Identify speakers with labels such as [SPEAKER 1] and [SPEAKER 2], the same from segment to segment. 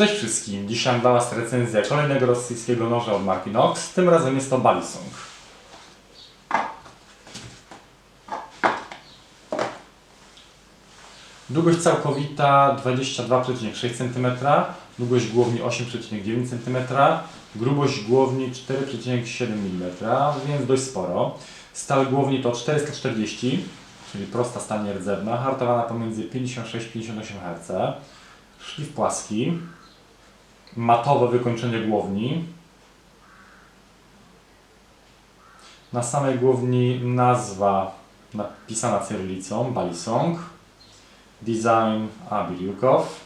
[SPEAKER 1] Cześć wszystkim, dzisiaj mam dla Was recenzję kolejnego rosyjskiego noża od marki Nox. Tym razem jest to Balisong. Długość całkowita 22,6 cm, długość głowni 8,9 cm, grubość głowni 4,7 mm, więc dość sporo. Stal głowni to 440, czyli prosta stal nierdzewna, hartowana pomiędzy 56-58 Hz. Szlif płaski, matowe wykończenie głowni. Na samej głowni nazwa napisana cyrylicą, Balisong. Design A. Biriukow.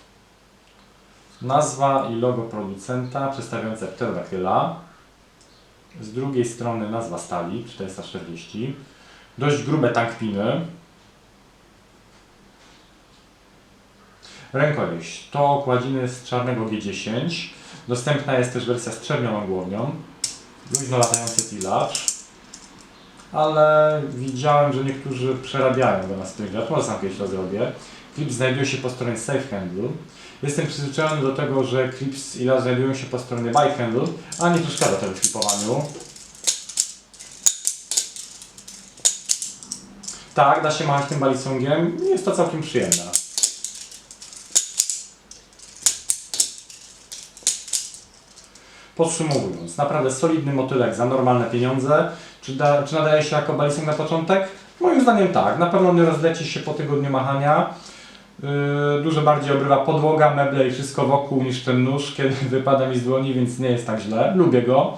[SPEAKER 1] Nazwa i logo producenta przedstawiające pterodaktyla. Z drugiej strony nazwa stali 440. Dość grube tankpiny. Rękojeść to okładziny z czarnego G10. Dostępna jest też wersja z czerwioną głownią. Luźno latający tilacz. Ale widziałem, że niektórzy przerabiają go na gracz. Może sam kiedyś to zrobię. Clip znajduje się po stronie Safe Handle. Jestem przyzwyczajony do tego, że clips i lat znajdują się po stronie Bike Handle, a nie przeszkadza to w klipowaniu. Tak, da się machać tym balisongiem. Jest to całkiem przyjemne. Podsumowując, naprawdę solidny motylek za normalne pieniądze. Czy, da, czy nadaje się jako balisong na początek? Moim zdaniem tak. Na pewno nie rozleci się po tygodniu machania. Yy, dużo bardziej obrywa podłoga, meble i wszystko wokół niż ten nóż, kiedy wypada mi z dłoni, więc nie jest tak źle. Lubię go.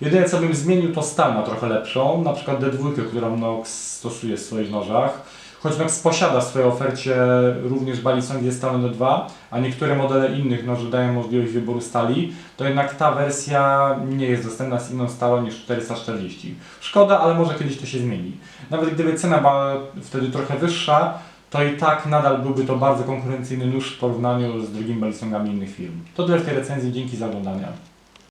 [SPEAKER 1] Jedyne co bym zmienił to stal na trochę lepszą, na przykład D2, którą Nox stosuje w swoich nożach. Choć Nox posiada w swojej ofercie również balisongi stalne D2, a niektóre modele innych noży dają możliwość wyboru stali, to jednak ta wersja nie jest dostępna z inną stalą niż 440. Szkoda, ale może kiedyś to się zmieni. Nawet gdyby cena była wtedy trochę wyższa, to i tak nadal byłby to bardzo konkurencyjny nóż w porównaniu z drugimi balisongami innych firm. To tyle w tej recenzji, dzięki za oglądanie.